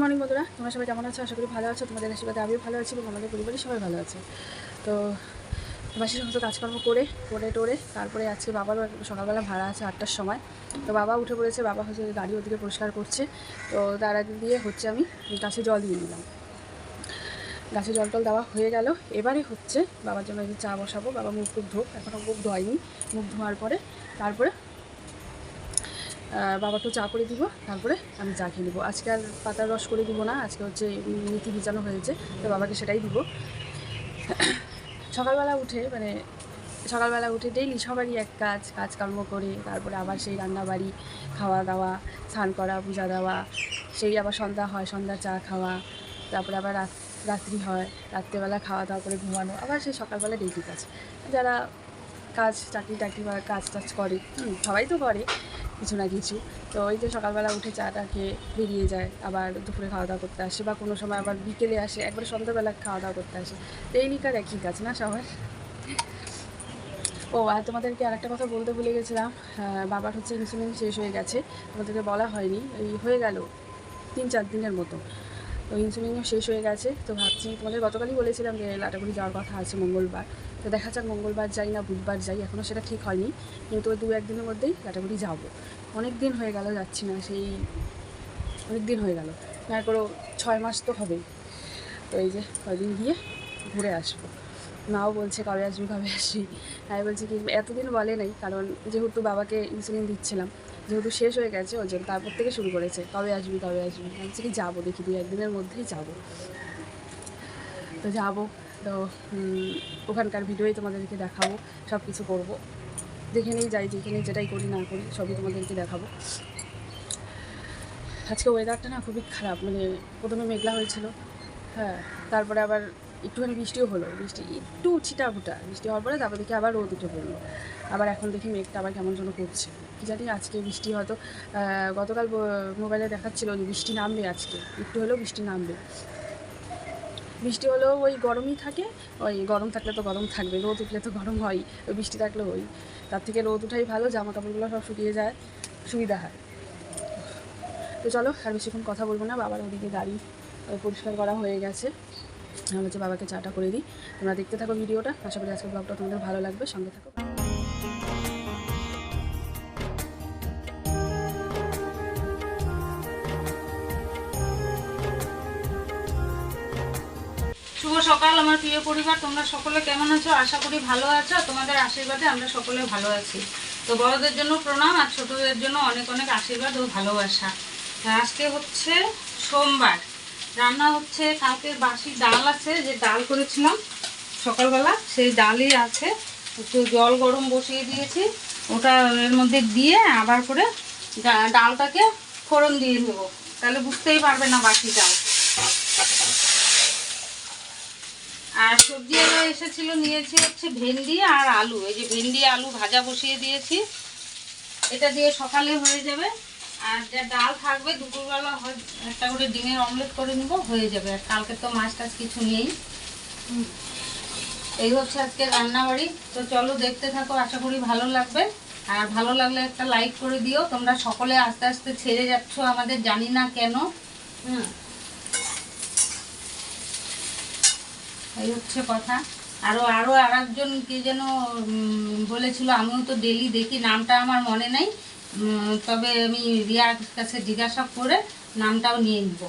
Good morning বন্ধুরা, তোমরা সবাই কেমন আছো? আশা করি ভালো আছো, তোমাদের আশীর্বাদে আমিও ভালো আছি এবং আমাদের পরিবারের সবাই ভালো আছে। তো বাসি সমস্ত কাজকর্ম করে করে টোরে, তারপরে আজকে বাবারও সকালবেলা ভাড়া আছে আটটার সময়। তো বাবা উঠে পড়েছে, বাবা হচ্ছে গাড়ি ওদিকে পরিষ্কার করছে। তো তার আগে দিয়ে হচ্ছে আমি গাছে জল দিয়ে নিলাম। গাছে জল টল দেওয়া হয়ে গেল। এবারে হচ্ছে বাবার জন্য চা বসাবো। বাবা মুখ টুক ধোক এখনও মুখ ধোয়নি মুখ ধোয়ার পরে, তারপরে বাবাকে চা করে দিব, তারপরে আমি চা খেয়ে নেব। আজকে আর পাতার রস করে দিব না, আজকে হচ্ছে নীতি ভিজানো হয়েছে, তো বাবাকে সেটাই দিব। সকালবেলা উঠে মানে সকালবেলা উঠে ডেইলি সবারই এক কাজ, কাজকর্ম করে, তারপরে আবার সেই রান্না বাড়ি খাওয়া দাওয়া, স্নান করা, পূজা দেওয়া, সেই আবার সন্ধ্যা হয়, সন্ধ্যা চা খাওয়া, তারপরে আবার রাত, রাত্রি হয়, রাত্রেবেলা খাওয়া দাওয়া করে ঘুমানো, আবার সেই সকালবেলা ডেইলি কাজ। যারা কাজ চাকরি টাকরি বা কাজ টাজ করে সবাই তো করে কিছু না কিছু। তো ওই যে সকালবেলা উঠে চাটা খেয়ে বেরিয়ে যায়, আবার দুপুরে খাওয়া দাওয়া করতে আসে বা কোনো সময় আবার বিকেলে আসে, একবার সন্ধ্যাবেলা খাওয়া দাওয়া করতে আসে। ডেইলিকার একই কাজ না সবার? ও, আর তোমাদেরকে আরেকটা কথা বলতে ভুলে গেছিলাম। বাবার হচ্ছে ইনসুলিন শেষ হয়ে গেছে, তোমাদেরকে বলা হয়নি। এই হয়ে গেল তিন চার দিনের মতো। তো ইনসুলিনও শেষ হয়ে গেছে। তো ভাবছি তোমাদের গতকালই বলেছিলাম যে লাটাগুড়ি যাওয়ার কথা আছে মঙ্গলবার। তো দেখা যাক, মঙ্গলবার যাই না বুধবার যাই এখনও সেটা ঠিক হয়নি। কিন্তু ওই দু একদিনের মধ্যেই লাটাগুড়ি যাব। অনেক দিন হয়ে গেল যাচ্ছি না, সেই অনেক দিন হয়ে গেল। না করো, ছয় মাস তো হবেই তো এই যে কয়দিন গিয়ে ঘুরে আসব। মাও বলছে, কবে আসবি কবে আসবি? আমি বলছি কি, এতদিন বলে নাই, কারণ যেহেতু বাবাকে ইনসুলিন দিচ্ছিলাম, যেহেতু শেষ হয়ে গেছে, ওই জন্য তারপর থেকে শুরু করেছে, কবে আসবি কবে আসবি? আমি বলছি কি, যাব, দেখি দুই একদিনের মধ্যেই যাব। তো যাব। তো ওখানকার ভিডিওই তোমাদেরকে দেখাবো সব কিছু করব যেখানেই যাই যেখানে যেটাই করি না করি, সবই তোমাদেরকে দেখাবো। আজকে ওয়েদারটা না খুবই খারাপ মানে প্রথমে মেঘলা হয়েছিল হ্যাঁ তারপরে আবার একটুখানি বৃষ্টিও হলো, বৃষ্টি একটু ছিটা ফুটা বৃষ্টি হওয়ার পরে তারপর দেখি আবার রোদ উঠে পড়ল। আবার এখন দেখি মেঘটা আবার কেমন যেন করছে। কি জানি আজকে বৃষ্টি হয়তো গতকাল মোবাইলে দেখাচ্ছিল যে বৃষ্টি নামবে আজকে, একটু হলেও বৃষ্টি নামবে। বৃষ্টি হলেও ওই গরমই থাকে। ওই গরম থাকলে তো গরম থাকবে, রোদ উঠলে তো গরম হয়, ওই বৃষ্টি থাকলে ওই। তার থেকে রোদ উঠাই ভালো জামা কাপড়গুলো সব শুকিয়ে যায়, সুবিধা হয়। তো চলো, আর বেশিক্ষণ কথা বলব না, বাবার ওদিকে গাড়ি পরিষ্কার করা হয়ে গেছে। আমি হচ্ছে বাবাকে চাটা করে দিই। তোমরা দেখতে থাকো ভিডিওটা, আশা করি আজকের ব্লগটা তোমাদের ভালো লাগবে, সঙ্গে থাকো। সকাল, আমার প্রিয় পরিবার, তোমরা সকলে কেমন আছো? আশা করি ভালো আছো। তোমাদের আশীর্বাদে আমরা সকলে ভালো আছি। তো বড়দের জন্য প্রণাম, আর ছোটদের জন্য অনেক অনেক আশীর্বাদ ও ভালোবাসা। আজকে হচ্ছে সোমবার। রান্না হচ্ছে কালকের বাসি ডাল আছে, যে ডাল করেছিলাম সকালবেলা, সেই ডালই আছে। একটু জল গরম বসিয়ে দিয়েছি। ওটা এর মধ্যে দিয়ে আবার করে ডালটাকে ফোড়ন দিয়ে দেবো তাহলে বুঝতেই পারবে না বাসি ডাল। আর সবজি আবার এসেছিল, নিয়েছি হচ্ছে ভেন্ডি আর আলু। এই যে ভেন্ডি, আলু ভাজা বসিয়ে দিয়েছি। এটা দিয়ে সকালে হয়ে যাবে। আর যা ডাল থাকবে, দুপুরবেলা হয়- একটা করে ডিমের অমলেট করে নিব, হয়ে যাবে। আর কালকে তো মাছ টাছ কিছু নেই। এই হচ্ছে আজকে রান্নাবাড়ি। তো চলো দেখতে থাকো, আশা করি ভালো লাগবে। আর ভালো লাগলে একটা লাইক করে দিও। তোমরা সকলে আস্তে আস্তে ছেড়ে যাচ্ছ আমাদের জানি না কেন। হুম। এই হচ্ছে কথা। আরও আরও আর একজন কে যেন বলেছিল, আমিও তো ডেলি দেখি, নামটা আমার মনে নাই। তবে আমি রিয়ার কাছে জিজ্ঞাসা করে নামটাও নিয়ে নিব।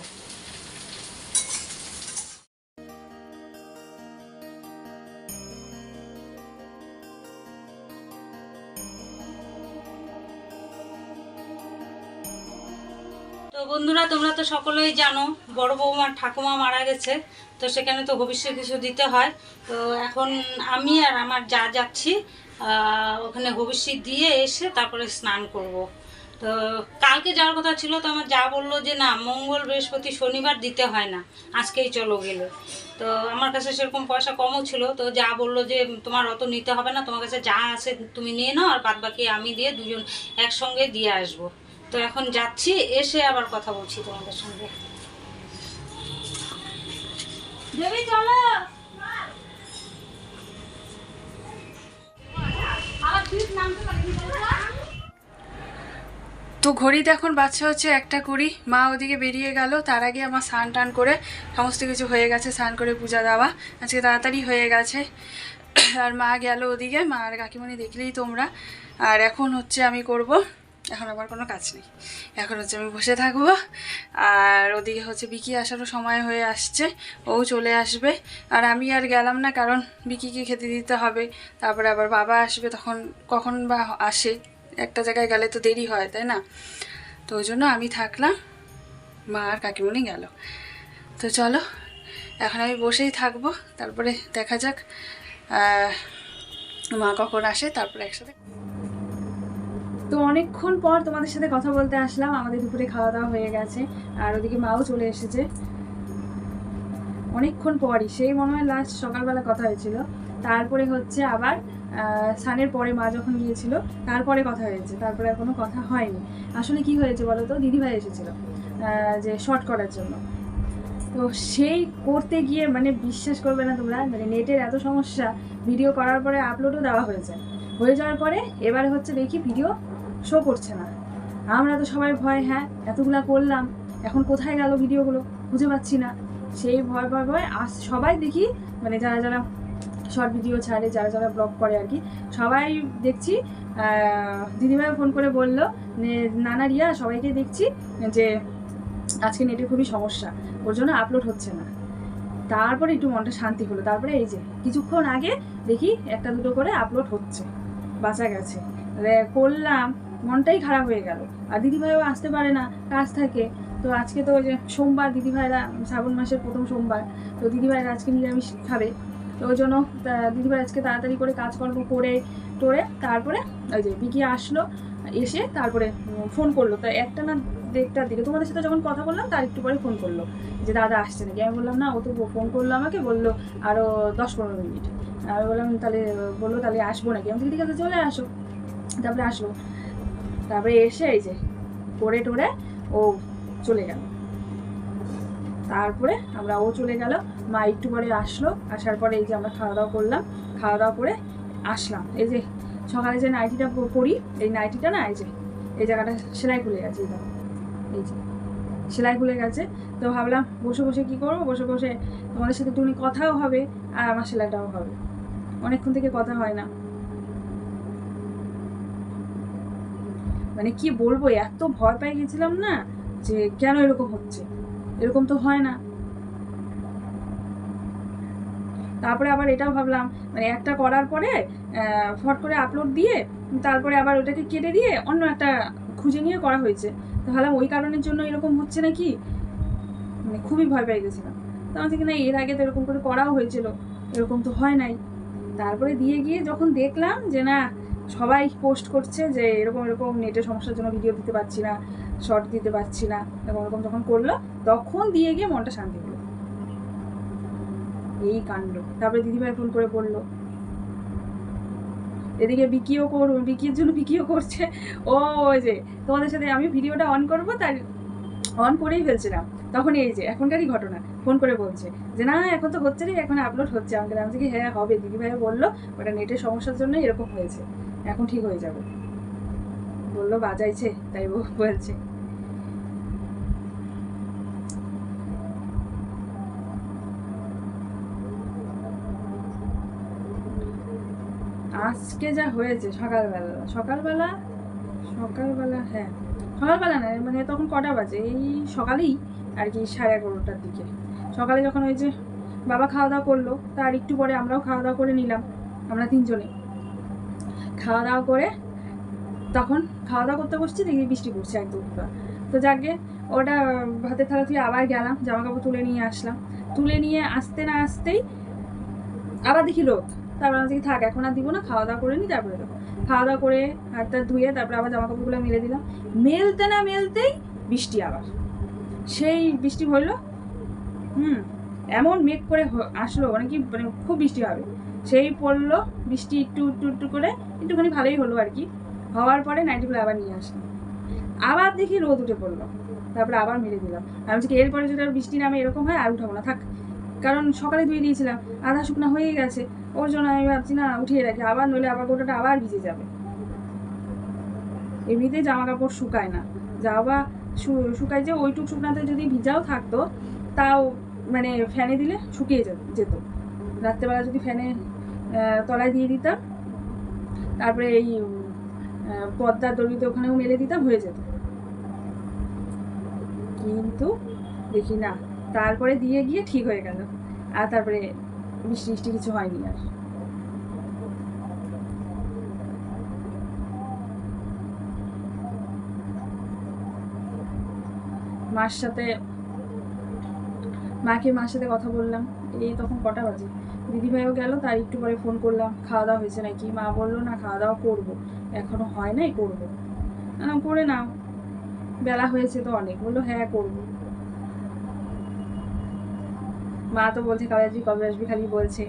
বন্ধুরা, তোমরা তো সকলেই জানো, বড় বৌমার ঠাকুমা মারা গেছে, তো সেখানে তো ভবিষ্যৎ কিছু দিতে হয়। তো এখন আমি আর আমার যা যাচ্ছি ওখানে ভবিষ্যৎ দিয়ে এসে তারপরে স্নান করব। তো কালকে যাওয়ার কথা ছিল, তো আমার যা বলল যে না, মঙ্গল বৃহস্পতি শনিবার দিতে হয় না, আজকেই চলো গেলে। তো আমার কাছে সেরকম পয়সা কমও ছিল, তো যা বলল যে তোমার অত নিতে হবে না, তোমার কাছে যা আছে তুমি নিয়ে নাও, আর বাদ বাকি আমি দিয়ে দুজন একসঙ্গে দিয়ে আসব। তো এখন যাচ্ছি, এসে আবার কথা বলছি তোমাদের সঙ্গে। তো ঘড়িতে এখন বাচ্চা হচ্ছে একটা কুড়ি। মা ওদিকে বেরিয়ে গেল, তার আগে আমার স্নান টান করে সমস্ত কিছু হয়ে গেছে, স্নান করে পূজা দেওয়া। আজকে তাড়াতাড়ি হয়ে গেছে। আর মা গেল ওদিকে, মা আর কাকিমণি দেখলেই তোমরা। আর এখন হচ্ছে আমি করব এখন আমার কোনো কাজ নেই। এখন হচ্ছে আমি বসে থাকব। আর ওদিকে হচ্ছে বিকি আসারও সময় হয়ে আসছে। ও চলে আসবে। আর আমি আর গেলাম না, কারণ বিকিকে খেতে দিতে হবে। তারপরে আবার বাবা আসবে, তখন কখন বা আসে। একটা জায়গায় গেলে তো দেরি হয়, তাই না? তো ওই জন্য আমি থাকলাম। মা আর কাকিমণি গেল। তো চলো, এখন আমি বসেই থাকব। তারপরে দেখা যাক মা কখন আসে, তারপরে একসাথে তো অনেকক্ষণ পর তোমাদের সাথে কথা বলতে আসলাম। আমাদের দুপুরে খাওয়া দাওয়া হয়ে গেছে। আর ওদিকে মাও চলে এসেছে। অনেকক্ষণ পরই। সেই মনে হয় লাস্ট সকালবেলা কথা হয়েছিল। তারপরে হচ্ছে আবার সানের পরে মা যখন গিয়েছিল, তারপরে কথা হয়েছে। তারপরে আর কোনো কথা হয়নি। আসলে কি হয়েছে বলো তো? দিদিভাই এসেছিল যে শর্ট করার জন্য। তো সেই করতে গিয়ে মানে বিশ্বাস করবে না তোমরা মানে নেটের এত সমস্যা ভিডিও করার পরে আপলোডও দেওয়া হয়েছে। হয়ে যাওয়ার পরে এবার হচ্ছে দেখি ভিডিও শো করছে না। আমরা তো সবাই ভয় হ্যাঁ এতগুলা করলাম, এখন কোথায় গেল ভিডিওগুলো? খুঁজে পাচ্ছি না। সেই ভয় ভয় ভয় আস, সবাই দেখি মানে যারা যারা শর্ট ভিডিও ছাড়ে, যারা যারা ব্লগ করে আর কি, সবাই দেখছি দিদিভাই ফোন করে বলল নানা রিয়া, সবাইকে দেখছি যে আজকে নেটের খুবই সমস্যা, ওর জন্য আপলোড হচ্ছে না। তারপরে একটু মনটা শান্তি হলো। তারপরে এই যে, কিছুক্ষণ আগে দেখি একটা দুটো করে আপলোড হচ্ছে, বাঁচা গেছে। করলাম মনটাই খারাপ হয়ে গেল। আর দিদিভাইও আসতে পারে না, কাজ থাকে। তো আজকে তো ওই যে সোমবার, দিদিভাইরা শ্রাবণ মাসের প্রথম সোমবার, তো দিদিভাইরা আজকে নিরামিষ খাবে। তো ওই জন্য দিদিভাই আজকে তাড়াতাড়ি করে কাজকর্ম করে টোরে তারপরে ওই যে বিকি আসলো, এসে তারপরে ফোন করল। তা একটা না দেড়টার দিকে, তোমাদের সাথে যখন কথা বললাম, তার একটু পরে ফোন করল যে, দাদা আসছে নাকি? আমি বললাম, না, ও তো ফোন করল আমাকে, বলল আরও দশ পনেরো মিনিট। আমি বললাম, তাহলে বলল তাহলে আসব নাকি? আমি ঠিক আছে চলে আসো। তারপরে আসলো। তারপরে এসে এই যে করে টোরে ও চলে গেল। তারপরে আমরা ও চলে গেল, মা একটু পরে আসলো, আসার পরে এই যে আমরা খাওয়া দাওয়া করলাম খাওয়া দাওয়া করে আসলাম। এই যে সকালে যে নাইটিটা পরি, এই নাইটিটা না এই যে, এই জায়গাটা সেলাই খুলে গেছে, এই যে সেলাই খুলে গেছে, তো ভাবলাম বসে বসে কি করব? বসে বসে তোমাদের সাথে তুমি কথাও হবে আর আমার সেলাইটাও হবে। অনেকক্ষণ থেকে কথা হয় না। মানে কি বলব, এত ভয় পেয়ে গেছিলাম না যে কেন এরকম হচ্ছে? এরকম তো হয় না। তারপরে আবার এটাও ভাবলাম মানে একটা করার পরে ফট করে আপলোড দিয়ে, তারপরে আবার ওটাকে কেটে দিয়ে অন্য একটা খুঁজে নিয়ে করা হয়েছে। তো ভাবলাম ওই কারণের জন্য এরকম হচ্ছে নাকি? মানে খুবই ভয় পেয়ে গেছিলাম। তো আমার থেকে না, এর আগে তো এরকম করে করাও হয়েছিল। এরকম তো হয় নাই। তারপরে দিয়ে গিয়ে যখন দেখলাম যে, না সবাই পোস্ট করছে যে এরকম এরকম নেটের সমস্যার জন্য ভিডিও দিতে পারছি না শর্ট দিতে পারছি না, এরকম এরকম যখন করল, তখন দিয়ে গিয়ে মনটা শান্তি হলো। এই কাণ্ড। তারপরে দিদিভাই ফোন করে বলল, এদিকে বিকিও কর, বিকির জন্য বিকিও করছে। ও ওই যে, তোমাদের সাথে আমি ভিডিওটা অন করব তার অন করেই ফেলছিলাম। তখন এই যে, এখনকারই ঘটনা। ফোন করে বলছে যে, না, এখন তো হচ্ছে রে এখন আপলোড হচ্ছে আমাকে আমি থেকে হ্যাঁ হবে। দিদিভাই বলল, ওটা নেটের সমস্যার জন্য এরকম হয়েছে। এখন ঠিক হয়ে যাবে। বলল, বাজাইছে, তাই বলছে। আজকে যা হয়েছে, সকালবেলা সকালবেলা সকালবেলা হ্যাঁ সকালবেলা না মানে তখন কটা বাজে? এই সকালেই আর কি সাড়ে এগারোটার দিকে। সকালে যখন ওই যে বাবা খাওয়া দাওয়া করল, তার একটু পরে আমরাও খাওয়া দাওয়া করে নিলাম, আমরা তিনজনে। খাওয়া দাওয়া করে তখন খাওয়া দাওয়া করতে বসছি, দেখি বৃষ্টি পড়ছে একদম। তো যাকে ওটা ভাতের থালা তুলে আবার গেলাম জামা কাপড় তুলে নিয়ে আসলাম। তুলে নিয়ে আসতে না আসতেই আবার দেখি রোদ। তারপর আমি দেখি থাক, এখন আর দিব না খাওয়া দাওয়া করে নি, তারপরে দেবো। খাওয়া দাওয়া করে হাতটা ধুয়ে তারপরে আবার জামা কাপড়গুলো মেলে দিলাম। মেলতে না মেলতেই বৃষ্টি আবার। সেই বৃষ্টি হলো হুম, এমন মেঘ করে আসলো মানে কি মানে খুব বৃষ্টি হবে। সেই পড়ল, বৃষ্টি একটু একটু একটু করে একটুখানি ভালোই হলো আর কি। হওয়ার পরে নাইটিগুলো আবার নিয়ে আসলাম। আবার দেখি রোদ উঠে পড়ল। তারপরে আবার মেরে দিলাম। আমি বলছি এরপরে যদি আর বৃষ্টি নামে এরকম হয়, আর উঠাবো না, থাক। কারণ সকালে ধুয়ে দিয়েছিলাম, আধা শুকনো হয়ে গেছে। ওর জন্য আমি ভাবছি, না, উঠিয়ে রাখি। আবার নইলে আবার গোটাটা আবার ভিজে যাবে। এমনিতে জামা কাপড় শুকায় না। যাও বা শু- শুকাই যে ওইটুক শুকনাতে যদি ভিজাও থাকতো, তাও মানে ফ্যানে দিলে শুকিয়ে যেত। রাত্রেবেলা যদি ফ্যানে তলায় দিয়ে দিতাম। তারপরে এই পদ্মার দড়িতে ওখানেও মেলে দিতাম, হয়ে যেত। কিন্তু দেখি না, তারপরে দিয়ে গিয়ে ঠিক হয়ে গেল। আর তারপরে বৃষ্টি বৃষ্টি কিছু হয়নি আর। মার সাথে, মাকে মার সাথে কথা বললাম, এই তখন কটা বাজে? দিদিভাইও গেল তার একটু পরে ফোন করলাম খাওয়া দাওয়া হয়েছে নাকি? মা বলল না খাওয়া দাওয়া করব। এখনও হয় নাই করব। আহ, করে নাও। বেলা হয়েছে তো অনেক। বলল হ্যাঁ করব। মা তো বলছে কবে আসবি কবে আসবি? খালি বলছে।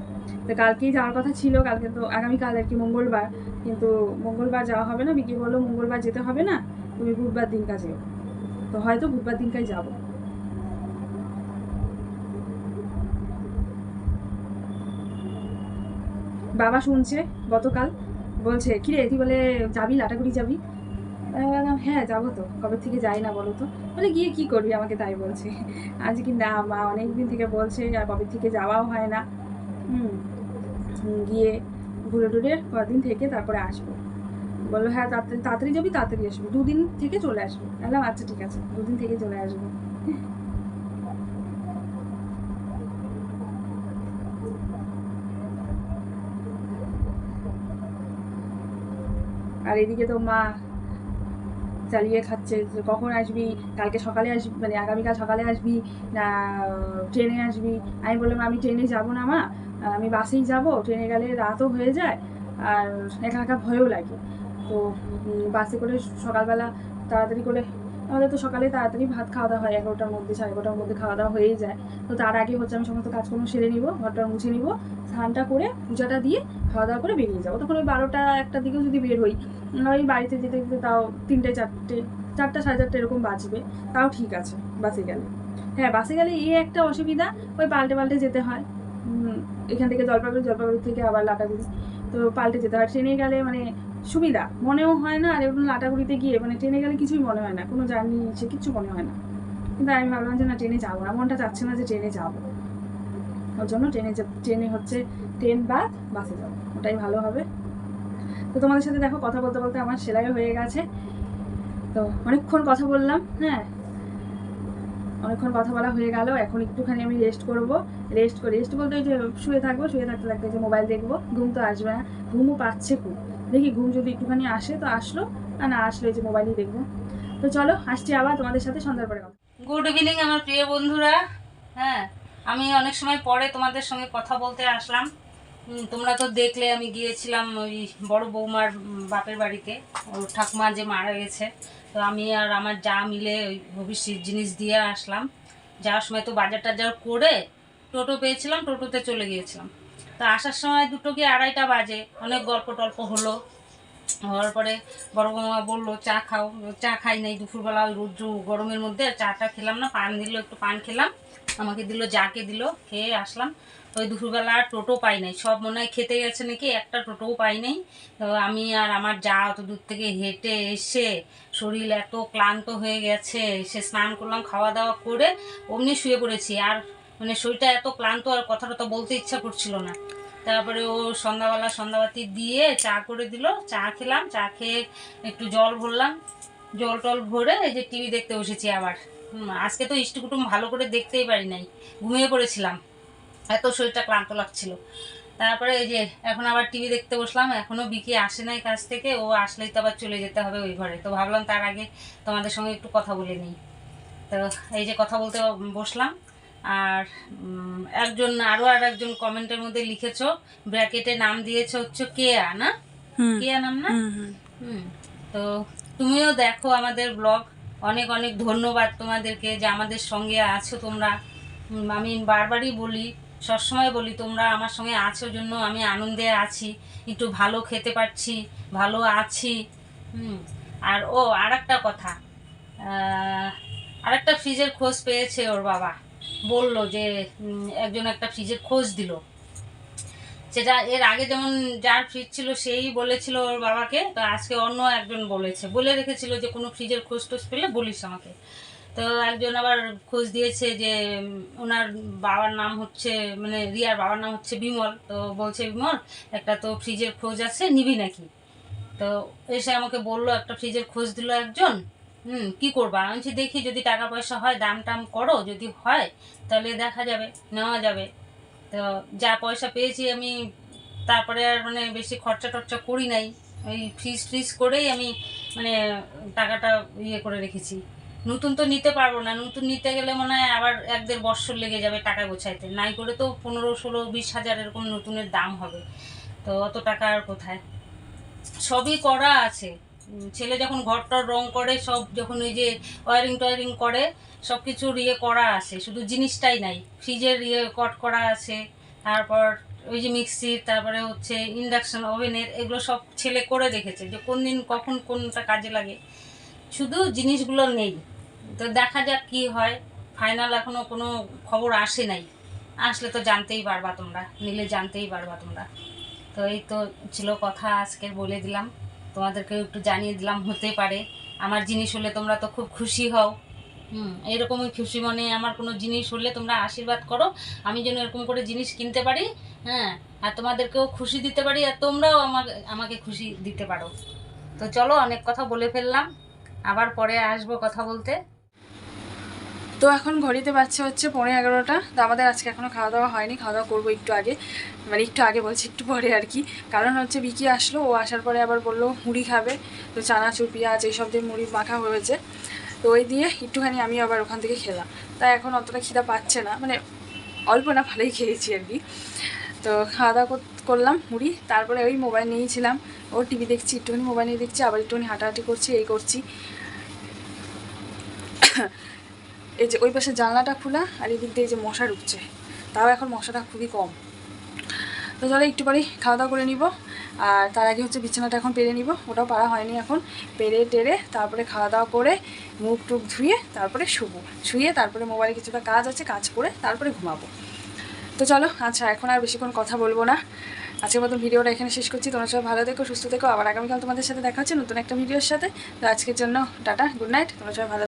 তো কালকেই যাওয়ার কথা ছিল কালকে তো আগামীকাল আর কি মঙ্গলবার। কিন্তু মঙ্গলবার যাওয়া হবে না বিকি বলল মঙ্গলবার যেতে হবে না তুমি বুধবার দিন কাজে তো হয়তো বুধবার দিনকাই যাব। বাবা শুনছে, গতকাল বলছে, কিরে, তুই বলে যাবি, লাটাগুড়ি যাবি? হ্যাঁ যাব তো, কবে থেকে যাই না বলো তো? বলে, গিয়ে কি করবি? আমাকে তাই বলছে। আজ কি না, মা অনেক দিন থেকে বলছে, আর কবে থেকে যাওয়াও হয় না। হুম গিয়ে ঘুরে টুরে কদিন থেকে তারপরে আসব। বলল হ্যাঁ তাড়াতাড়ি যাবি, তাড়াতাড়ি আসবি। দুদিন থেকে চলে আসব। বললাম আচ্ছা ঠিক আছে, দুদিন থেকে চলে আসব। আর এদিকে তো মা চালিয়ে খাচ্ছে কখন আসবি? কালকে সকালে আসবি মানে আগামীকাল সকালে আসবি না ট্রেনে আসবি? আমি বললাম, আমি ট্রেনে যাব না মা আমি বাসেই যাব, ট্রেনে গেলে রাতও হয়ে যায় আর একা একা ভয়ও লাগে। তো বাসে করে সকালবেলা তাড়াতাড়ি করে আমাদের তো সকালে তাড়াতাড়ি ভাত খাওয়া দাওয়া হয় এগারোটার মধ্যে, সাড়ে এগারোটার মধ্যে খাওয়া দাওয়া হয়েই যায়। তো তার আগে হচ্ছে আমি সমস্ত কাজকর্ম সেরে নিব, ঘরটা মুছে নিব, স্নানটা করে পূজাটা দিয়ে খাওয়া দাওয়া করে বেরিয়ে যাব। তখন ওই বারোটা একটার দিকেও যদি বের হই ওই বাড়িতে যেতে যেতে তাও তিনটে, চারটে, চারটা, সাড়ে চারটে এরকম বাজবে। তাও ঠিক আছে, বাসে গেলে। হ্যাঁ বাসে গেলে এই একটা অসুবিধা, ওই পাল্টে পাল্টে যেতে হয়। এখান থেকে জলপাইগুড়ি জলপাইগুড়ি থেকে আবার লাটাগুড়ি। তো পাল্টে যেতে হয়। ট্রেনে গেলে মানে সুবিধা। মনেও হয় না, আর এরকম লাটাগুড়িতে গিয়ে মানে ট্রেনে গেলে কিছুই মনে হয় না, কোনো জার্নি সে কিচ্ছু মনে হয় না। কিন্তু আমি ভাবলাম যে না, ট্রেনে যাব না, মনটা চাচ্ছে না যে ট্রেনে যাব। ওর জন্য ট্রেনে ট্রেনে হচ্ছে ট্রেন বা বাসে যাব, ওটাই ভালো হবে। তো তোমাদের সাথে দেখো কথা বলতে বলতে আমার সেলাই হয়ে গেছে। তো অনেকক্ষণ কথা বললাম হ্যাঁ? অনেকক্ষণ কথা বলা হয়ে গেল, এখন একটুখানি আমি রেস্ট করব। রেস্ট করে রেস্ট বলতে ওই যে শুয়ে থাকব, শুয়ে থাকতে থাকতে যে মোবাইল দেখব, ঘুম তো আসবে না, ঘুমও পাচ্ছে খুব। দেখি ঘুম যদি একটুখানি আসে তো আসলো, আর না আসলে যে মোবাইলই দেখব। তো চলো, আসছি আবার তোমাদের সাথে সন্ধ্যার পরে কথা। গুড ইভিনিং আমার প্রিয় বন্ধুরা। হ্যাঁ আমি অনেক সময় পরে তোমাদের সঙ্গে কথা বলতে আসলাম। তোমরা তো দেখলে আমি গিয়েছিলাম ওই বড় বৌমার বাপের বাড়িতে। ওর ঠাকুমা যে মারা গেছে। তো আমি আর আমার যা মিলে ওই ভবিষ্যৎ জিনিস দিয়ে আসলাম। যাওয়ার সময় তো বাজার টাজার করে টোটো পেয়েছিলাম, টোটোতে চলে গিয়েছিলাম। তো আসার সময় দুটো কি আড়াইটা বাজে, অনেক গল্প টল্প হলো। হওয়ার পরে বড় বৌমা বলল, চা খাও, চা খাই নাই দুপুরবেলা, ওই রৌদ্র গরমের মধ্যে চাটা খেলাম না, পান দিল, একটু পান খেলাম, আমাকে দিল, যাকে দিল, খেয়ে আসলাম। ওই দুপুরবেলা আর টোটো পাই নাই, সব মনে হয় খেতে গেছে নাকি, একটা টোটোও পাই নাই। তো আমি আর আমার যা অত দূর থেকে হেঁটে এসে শরীর এত ক্লান্ত হয়ে গেছে সে স্নান করলাম, খাওয়া দাওয়া করে অমনি শুয়ে পড়েছি। আর মানে শরীরটা এত ক্লান্ত আর কথাটা তো বলতে ইচ্ছা করছিল না। তারপরে ও সন্ধ্যাবেলা সন্ধ্যাবাতি দিয়ে চা করে দিল, চা খেলাম, চা খেয়ে একটু জল ভরলাম। জল টল ভরে এই যে টিভি দেখতে বসেছি আবার। আজকে তো ইষ্ট কুটুম ভালো করে দেখতেই পারি নাই, ঘুমিয়ে পড়েছিলাম। এত শরীরটা ক্লান্ত লাগছিল। তারপরে এই যে এখন আবার টিভি দেখতে বসলাম এখনও বিকি আসে নাই কাছ থেকে, ও আসলেই তো আবার চলে যেতে হবে ওই ঘরে। তো ভাবলাম তার আগে তোমাদের সঙ্গে একটু কথা বলে নিই। তো এই যে কথা বলতে বসলাম আর একজন আরও আর একজন কমেন্টের মধ্যে লিখেছো ব্র্যাকেটে নাম দিয়েছ হচ্ছে কেয়া না? কেয়া নাম না? হুম তো তুমিও দেখো আমাদের ব্লগ। অনেক অনেক ধন্যবাদ তোমাদেরকে যে আমাদের সঙ্গে আছো তোমরা। আমি বারবারই বলি সবসময় বলি তোমরা আমার সঙ্গে আছো জন্য আমি আনন্দে আছি একটু ভালো খেতে পারছি ভালো আছি। হুম। আর ও আর একটা কথা আর একটা ফ্রিজের খোঁজ পেয়েছে ওর বাবা। বলল যে একজন একটা ফ্রিজের খোঁজ দিল। সেটা এর আগে যেমন যার ফ্রিজ ছিল সেই বলেছিল ওর বাবাকে, তো আজকে অন্য একজন বলেছে। বলে রেখেছিল যে, কোনো ফ্রিজের খোঁজ টোজ পেলে বলিস আমাকে। তো একজন আবার খোঁজ দিয়েছে যে ওনার বাবার নাম হচ্ছে মানে রিয়ার বাবার নাম হচ্ছে বিমল। তো বলছে, বিমল, একটা তো ফ্রিজের খোঁজ আছে, নিবি নাকি? তো এসে আমাকে বলল, একটা ফ্রিজের খোঁজ দিল একজন হুম, কি করব? আমি বলছি, দেখি যদি টাকা পয়সা হয় দাম টাম করো, যদি হয়, তাহলে দেখা যাবে, নেওয়া যাবে। তো যা পয়সা পেয়েছি আমি, তারপরে আর মানে বেশি খরচা টরচা করি নাই। ওই ফ্রিজ ফ্রিজ করেই আমি মানে টাকাটা ইয়ে করে রেখেছি। নতুন তো নিতে পারব না, নতুন নিতে গেলে মনে হয় আবার এক দেড় বৎসর লেগে যাবে টাকা গোছাইতে। নাই করে তো পনেরো, ষোলো, বিশ হাজার এরকম নতুনের দাম হবে। তো অত টাকা আর কোথায়? সবই করা আছে। ছেলে যখন ঘরটার রং করে, সব যখন ওই যে ওয়ারিং টয়ারিং করে সব কিছুর ইয়ে করা আছে, শুধু জিনিসটাই নাই, ফ্রিজের ইয়ে কট করা আছে, তারপর ওই যে মিক্সির, তারপরে হচ্ছে ইন্ডাকশন ওভেনের এগুলো সব ছেলে করে দেখেছে যে কোন দিন কখন কোনটা কাজে লাগে। শুধু জিনিসগুলো নেই। তো দেখা যাক কি হয় ফাইনাল এখনও কোনো খবর আসে নাই। আসলে তো জানতেই পারবা তোমরা, নিলে জানতেই পারবা তোমরা। তো এই তো ছিল কথা আজকে, বলে দিলাম। তোমাদেরকেও একটু জানিয়ে দিলাম, হতে পারে। আমার জিনিস হলে তোমরা তো খুব খুশি হও। হুম, এরকমই খুশি মনে আমার কোনো জিনিস হলে তোমরা আশীর্বাদ করো। আমি যেন এরকম করে জিনিস কিনতে পারি হ্যাঁ আর তোমাদেরকেও খুশি দিতে পারি, আর তোমরাও আমাকে আমাকে খুশি দিতে পারো। তো চলো, অনেক কথা বলে ফেললাম। আবার পরে আসব কথা বলতে। তো এখন ঘড়িতে বাচ্চা হচ্ছে পনেরো এগারোটা। তো আমাদের আজকে এখনও খাওয়া দাওয়া হয়নি খাওয়া দাওয়া করব একটু আগে। মানে একটু আগে বলছি, একটু পরে আর কি। কারণ হচ্ছে বিকি আসলো, ও আসার পরে আবার বলল মুড়ি খাবে। তো চানা চানাচুর পেঁয়াজ এইসব দিয়ে মুড়ি মাখা হয়েছে। তো ওই দিয়ে একটুখানি আমি আবার ওখান থেকে খেলাম। তাই এখন অতটা খিদা পাচ্ছে না মানে অল্প না, ভালোই খেয়েছি আর কি। তো খাওয়া দাওয়া কর- করলাম মুড়ি। তারপরে ওই মোবাইল নিয়েছিলাম ও টিভি দেখছি, একটুখানি মোবাইল নিয়ে দেখছি, আবার একটুখানি হাঁটাহাঁটি করছি, এই করছি। এই যে ওই পাশে জানলাটা খোলা আর এদিক দিয়ে যে মশা ঢুকছে, তাও এখন মশাটা খুবই কম। তো চলো একটু পরেই খাওয়া দাওয়া করে নিব। আর তার আগে হচ্ছে বিছানাটা এখন পেরে নিব, ওটাও পারা হয়নি এখন। পেরে টেরে তারপরে খাওয়া দাওয়া করে মুখ টুক ধুয়ে তারপরে শুবো। শুয়ে তারপরে মোবাইলে কিছুটা কাজ আছে, কাজ করে তারপরে ঘুমাবো। তো চলো আচ্ছা এখন আর বেশিক্ষণ কথা বলব না। আজকের মতন ভিডিওটা এখানে শেষ করছি। তোমরা সবাই ভালো থেকো, সুস্থ থেকো। আবার আগামীকাল তোমাদের সাথে দেখা হচ্ছে নতুন একটা ভিডিওর সাথে। তো আজকের জন্য টাটা, গুড নাইট। তোমরা সবাই ভালো